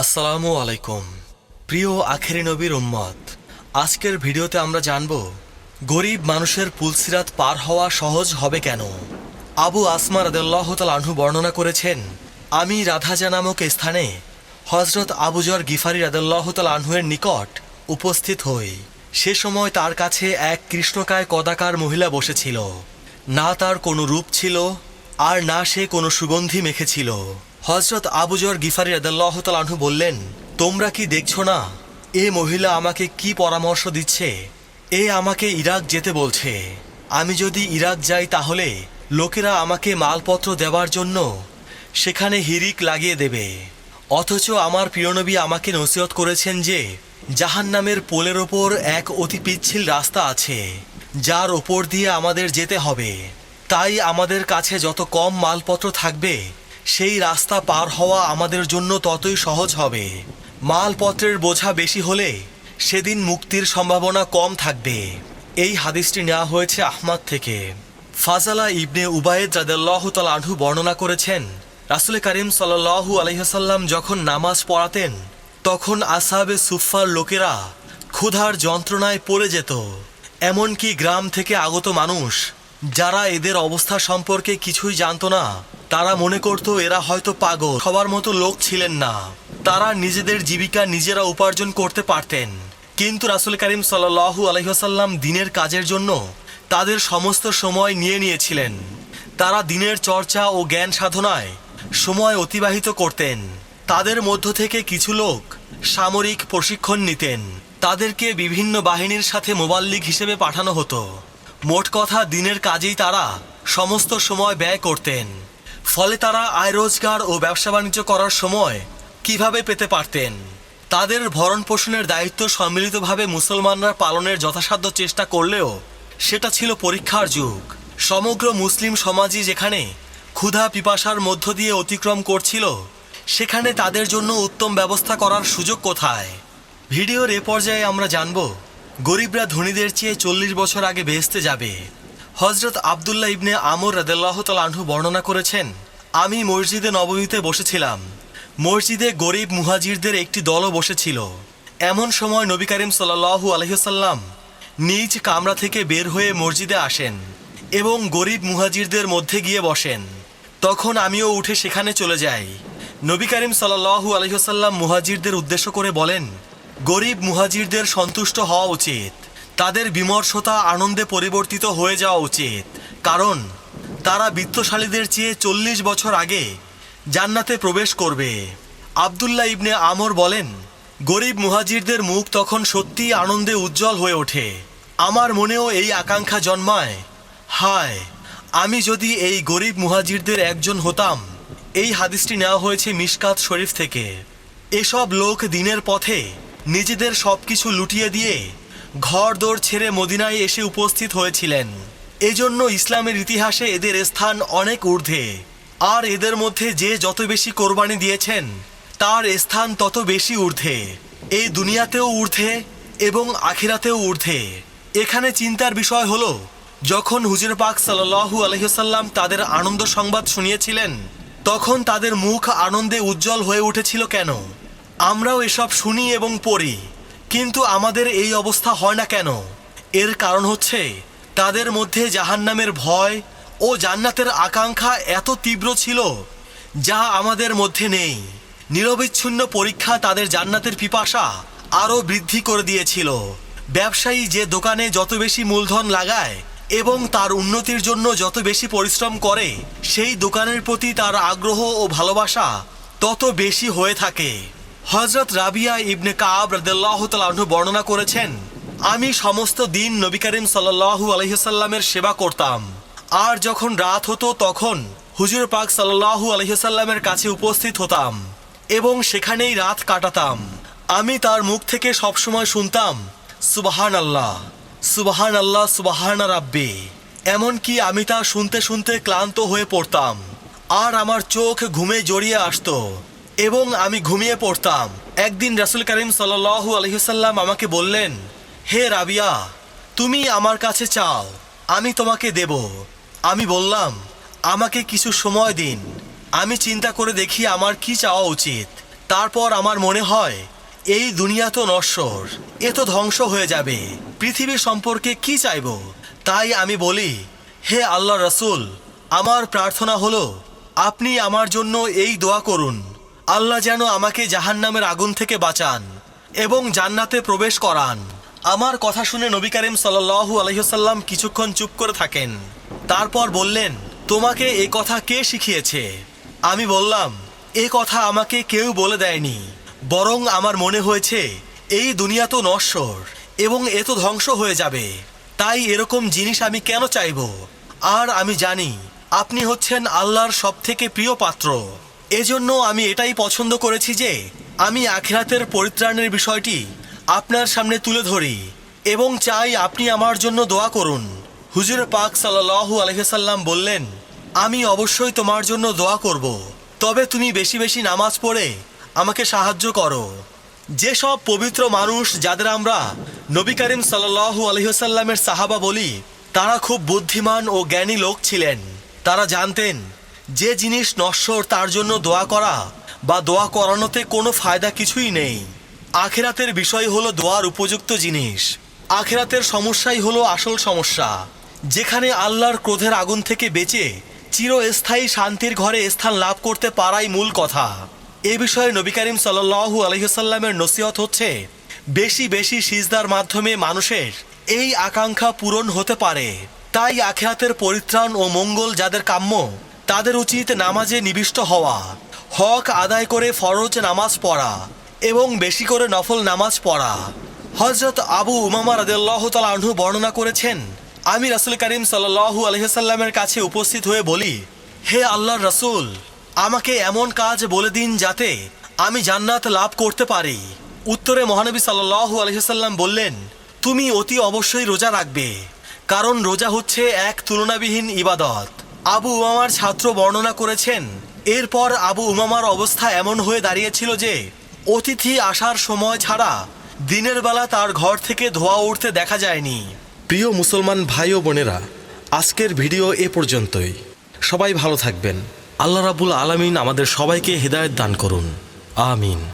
আসসালামু আলাইকুম। প্রিয় আখেরি নবীর উম্মত, আজকের ভিডিওতে আমরা জানব, গরিব মানুষের পুলসিরাত পার হওয়া সহজ হবে কেন? আবু আসমার আদাল্লাহ আনহু বর্ণনা করেছেন, আমি রাধাজা নামক স্থানে হজরত আবুজর গিফারি রাদাল্লাহ আনহুয়ের নিকট উপস্থিত হই। সে সময় তার কাছে এক কৃষ্ণকায় কদাকার মহিলা বসেছিল। না তার কোনো রূপ ছিল, আর না সে কোনো সুগন্ধি মেখেছিল। হজরত আবুজর গিফারি রাদাল্লাহ আনহু বললেন, তোমরা কি দেখছ না? এ মহিলা আমাকে কি পরামর্শ দিচ্ছে? এ আমাকে ইরাক যেতে বলছে। আমি যদি ইরাক যাই তাহলে লোকেরা আমাকে মালপত্র দেওয়ার জন্য সেখানে হিরিক লাগিয়ে দেবে। অথচ আমার প্রিয়নবী আমাকে নসিহত করেছেন যে জাহান নামের পোলের ওপর এক অতি পিচ্ছিল রাস্তা আছে, যার ওপর দিয়ে আমাদের যেতে হবে। তাই আমাদের কাছে যত কম মালপত্র থাকবে সেই রাস্তা পার হওয়া আমাদের জন্য ততই সহজ হবে। মালপত্রের বোঝা বেশি হলে সেদিন মুক্তির সম্ভাবনা কম থাকবে। এই হাদিসটি নেওয়া হয়েছে আহমাদ থেকে। ফাজালা ইবনে উবায়েদ রাদাল্লাহ তাল আনহু বর্ণনা করেছেন, রাসুল করিম সাল্লাহু আলহিহাসাল্লাম যখন নামাজ পড়াতেন, তখন আসাবে সুফার লোকেরা ক্ষুধার যন্ত্রণায় পড়ে যেত। এমনকি গ্রাম থেকে আগত মানুষ, যারা এদের অবস্থা সম্পর্কে কিছুই জানত না তারা মনে করত এরা হয়তো পাগল। সবার মতো লোক ছিলেন না। তারা নিজেদের জীবিকা নিজেরা উপার্জন করতে পারতেন। কিন্তু রাসুল করিম সাল্লাহু আলহিহাসাল্লাম দিনের কাজের জন্য তাদের সমস্ত সময় নিয়ে নিয়েছিলেন। তারা দিনের চর্চা ও জ্ঞান সাধনায় সময় অতিবাহিত করতেন। তাদের মধ্য থেকে কিছু লোক সামরিক প্রশিক্ষণ নিতেন। তাদেরকে বিভিন্ন বাহিনীর সাথে মোবাল্লিক হিসেবে পাঠানো হতো। মোট কথা দিনের কাজেই তারা সমস্ত সময় ব্যয় করতেন। ফলে তারা আয় রোজগার ও ব্যবসা বাণিজ্য করার সময় কীভাবে পেতে পারতেন? তাদের ভরণ পোষণের দায়িত্ব সম্মিলিতভাবে মুসলমানরা পালনের যথাসাধ্য চেষ্টা করলেও সেটা ছিল পরীক্ষার যুগ। সমগ্র মুসলিম সমাজই যেখানে ক্ষুধা পিপাসার মধ্য দিয়ে অতিক্রম করছিল, সেখানে তাদের জন্য উত্তম ব্যবস্থা করার সুযোগ কোথায়? ভিডিওর এ পর্যায়ে আমরা জানব, গরিবরা ধনীদের চেয়ে চল্লিশ বছর আগে বেহেস্তে যাবে। হজরত আবদুল্লাহ ইবনে আমর রাদেল্লাহ আনহু বর্ণনা করেছেন, আমি মসজিদে নবমীতে বসেছিলাম। মসজিদে গরিব মুহাজিরদের একটি দলও বসেছিল। এমন সময় নবী করিম সাল্লাহু আলহিসাল্লাম নিজ কামরা থেকে বের হয়ে মসজিদে আসেন এবং গরিব মুহাজিরদের মধ্যে গিয়ে বসেন। তখন আমিও উঠে সেখানে চলে যাই। নবী করিম সাল্লাহু আলহিহাল্লাম মুহাজিরদের উদ্দেশ্য করে বলেন, গরিব মুহাজিরদের সন্তুষ্ট হওয়া উচিত। তাদের বিমর্ষতা আনন্দে পরিবর্তিত হয়ে যাওয়া উচিত। কারণ, তারা বিত্তশালীদের চেয়ে চল্লিশ বছর আগে জান্নাতে প্রবেশ করবে। আবদুল্লাহ ইবনে আমর বলেন, গরিব মুহাজিরদের মুখ তখন সত্যিই আনন্দে উজ্জ্বল হয়ে ওঠে। আমার মনেও এই আকাঙ্ক্ষা জন্মায়। হায়, আমি যদি এই গরিব মুহাজিরদের একজন হতাম। এই হাদিসটি নেওয়া হয়েছে মিসকাত শরীফ থেকে। এসব লোক দিনের পথে নিজেদের সব কিছু লুটিয়ে দিয়ে ঘর দৌড় ছেড়ে মদিনায় এসে উপস্থিত হয়েছিলেন। এজন্য ইসলামের ইতিহাসে এদের স্থান অনেক ঊর্ধ্বে। আর এদের মধ্যে যে যত বেশি কোরবানি দিয়েছেন, তার স্থান তত বেশি ঊর্ধ্বে। এই দুনিয়াতেও ঊর্ধ্বে এবং আখিরাতেও ঊর্ধ্বে। এখানে চিন্তার বিষয় হলো, যখন হুজুর পাক সাল্লাহু আলহিসাল্লাম তাদের আনন্দ সংবাদ শুনিয়েছিলেন, তখন তাদের মুখ আনন্দে উজ্জ্বল হয়ে উঠেছিল কেন? আমরাও এসব শুনি এবং পড়ি। কিন্তু আমাদের এই অবস্থা হয় না কেন? এর কারণ হচ্ছে, তাদের মধ্যে জাহান্নামের ভয় ও জান্নাতের আকাঙ্ক্ষা এত তীব্র ছিল যা আমাদের মধ্যে নেই। নিরবিচ্ছিন্ন পরীক্ষা তাদের জান্নাতের পিপাসা আরও বৃদ্ধি করে দিয়েছিল। ব্যবসায়ী যে দোকানে যত বেশি মূলধন লাগায় এবং তার উন্নতির জন্য যত বেশি পরিশ্রম করে, সেই দোকানের প্রতি তার আগ্রহ ও ভালোবাসা তত বেশি হয়ে থাকে। হজরত রাবিয়া ইবনে কাব রদাল্লাহ বর্ণনা করেছেন, আমি সমস্ত দিন নবী করিম সাল্লাহু আলহিসাল্লামের সেবা করতাম। আর যখন রাত হতো তখন হুজুর পাক সাল্লাহু আলহিসাল্লামের কাছে উপস্থিত হতাম এবং সেখানেই রাত কাটাতাম। আমি তার মুখ থেকে সবসময় শুনতাম সুবাহান আল্লাহ সুবাহান আল্লাহ সুবাহান রাব্বি। এমনকি আমি তা শুনতে শুনতে ক্লান্ত হয়ে পড়তাম। আর আমার চোখ ঘুমে জড়িয়ে আসতো। এবং আমি ঘুমিয়ে পড়তাম। একদিন রাসুল করিম সাল্লাহু আলহিসাল্লাম আমাকে বললেন, হে রাবিয়া, তুমি আমার কাছে চাও, আমি তোমাকে দেব। আমি বললাম, আমাকে কিছু সময় দিন, আমি চিন্তা করে দেখি আমার কি চাওয়া উচিত। তারপর আমার মনে হয়, এই দুনিয়া তো নশ্বর, এ তো ধ্বংস হয়ে যাবে, পৃথিবী সম্পর্কে কি চাইব? তাই আমি বলি, হে আল্লাহ রসুল, আমার প্রার্থনা হলো, আপনি আমার জন্য এই দোয়া করুন। আল্লাহ যেন আমাকে জাহান্নামের আগুন থেকে বাঁচান এবং জান্নাতে প্রবেশ করান। আমার কথা শুনে নবী করিম সাল্লাল্লাহু আলহিহসাল্লাম কিছুক্ষণ চুপ করে থাকেন। তারপর বললেন, তোমাকে এ কথা কে শিখিয়েছে? আমি বললাম, এ কথা আমাকে কেউ বলে দেয়নি, বরং আমার মনে হয়েছে, এই দুনিয়া তো নশ্বর এবং এ তো ধ্বংস হয়ে যাবে। তাই এরকম জিনিস আমি কেন চাইব? আর আমি জানি, আপনি হচ্ছেন আল্লাহর সব থেকে প্রিয় পাত্র। এজন্য আমি এটাই পছন্দ করেছি যে আমি আখিরাতের পরিত্রাণের বিষয়টি আপনার সামনে তুলে ধরি এবং চাই আপনি আমার জন্য দোয়া করুন। হুজুর পাক সাল্লাল্লাহু আলহিসাল্লাম বললেন, আমি অবশ্যই তোমার জন্য দোয়া করব। তবে তুমি বেশি বেশি নামাজ পড়ে আমাকে সাহায্য করো। যেসব পবিত্র মানুষ যাদের আমরা নবী করিম সাল্লাল্লাহু আলহিহাল্লামের সাহাবা বলি, তারা খুব বুদ্ধিমান ও জ্ঞানী লোক ছিলেন। তারা জানতেন যে জিনিস নশ্বর তার জন্য দোয়া করা বা দোয়া করানোতে কোনো ফায়দা কিছুই নেই। আখেরাতের বিষয় হলো দোয়ার উপযুক্ত জিনিস। আখেরাতের সমস্যাই হলো আসল সমস্যা। যেখানে আল্লাহর ক্রোধের আগুন থেকে বেঁচে চিরস্থায়ী শান্তির ঘরে স্থান লাভ করতে পারাই মূল কথা। এ বিষয়ে নবী করিম সাল্লাল্লাহু আলহিহাল্লামের নসিহত হচ্ছে, বেশি বেশি সিজদার মাধ্যমে মানুষের এই আকাঙ্ক্ষা পূরণ হতে পারে। তাই আখেরাতের পরিত্রাণ ও মঙ্গল যাদের কাম্য তাদের উচিত নামাজে নিবিষ্ট হওয়া, হক আদায় করে ফরজ নামাজ পড়া এবং বেশি করে নফল নামাজ পড়া। হজরত আবু উমামা রাদিয়াল্লাহু তাআলা বর্ণনা করেছেন, আমি রাসুল করিম সাল্লাল্লাহু আলাইহি সাল্লামের কাছে উপস্থিত হয়ে বলি, হে আল্লাহর রাসূল, আমাকে এমন কাজ বলে দিন যাতে আমি জান্নাত লাভ করতে পারি। উত্তরে মহানবী সাল্লাল্লাহু আলাইহি সাল্লাম বললেন, তুমি অতি অবশ্যই রোজা রাখবে, কারণ রোজা হচ্ছে এক তুলনাবিহীন ইবাদত। আবু উমামার ছাত্র বর্ণনা করেছেন, এরপর আবু উমামার অবস্থা এমন হয়ে দাঁড়িয়েছিল যে, অতিথি আসার সময় ছাড়া দিনের বেলা তার ঘর থেকে ধোয়া উঠতে দেখা যায়নি। প্রিয় মুসলমান ভাই ও বোনেরা, আজকের ভিডিও এ পর্যন্তই। সবাই ভালো থাকবেন। আল্লাহ রাবুল আলামিন আমাদের সবাইকে হৃদায়ত দান করুন। আমিন।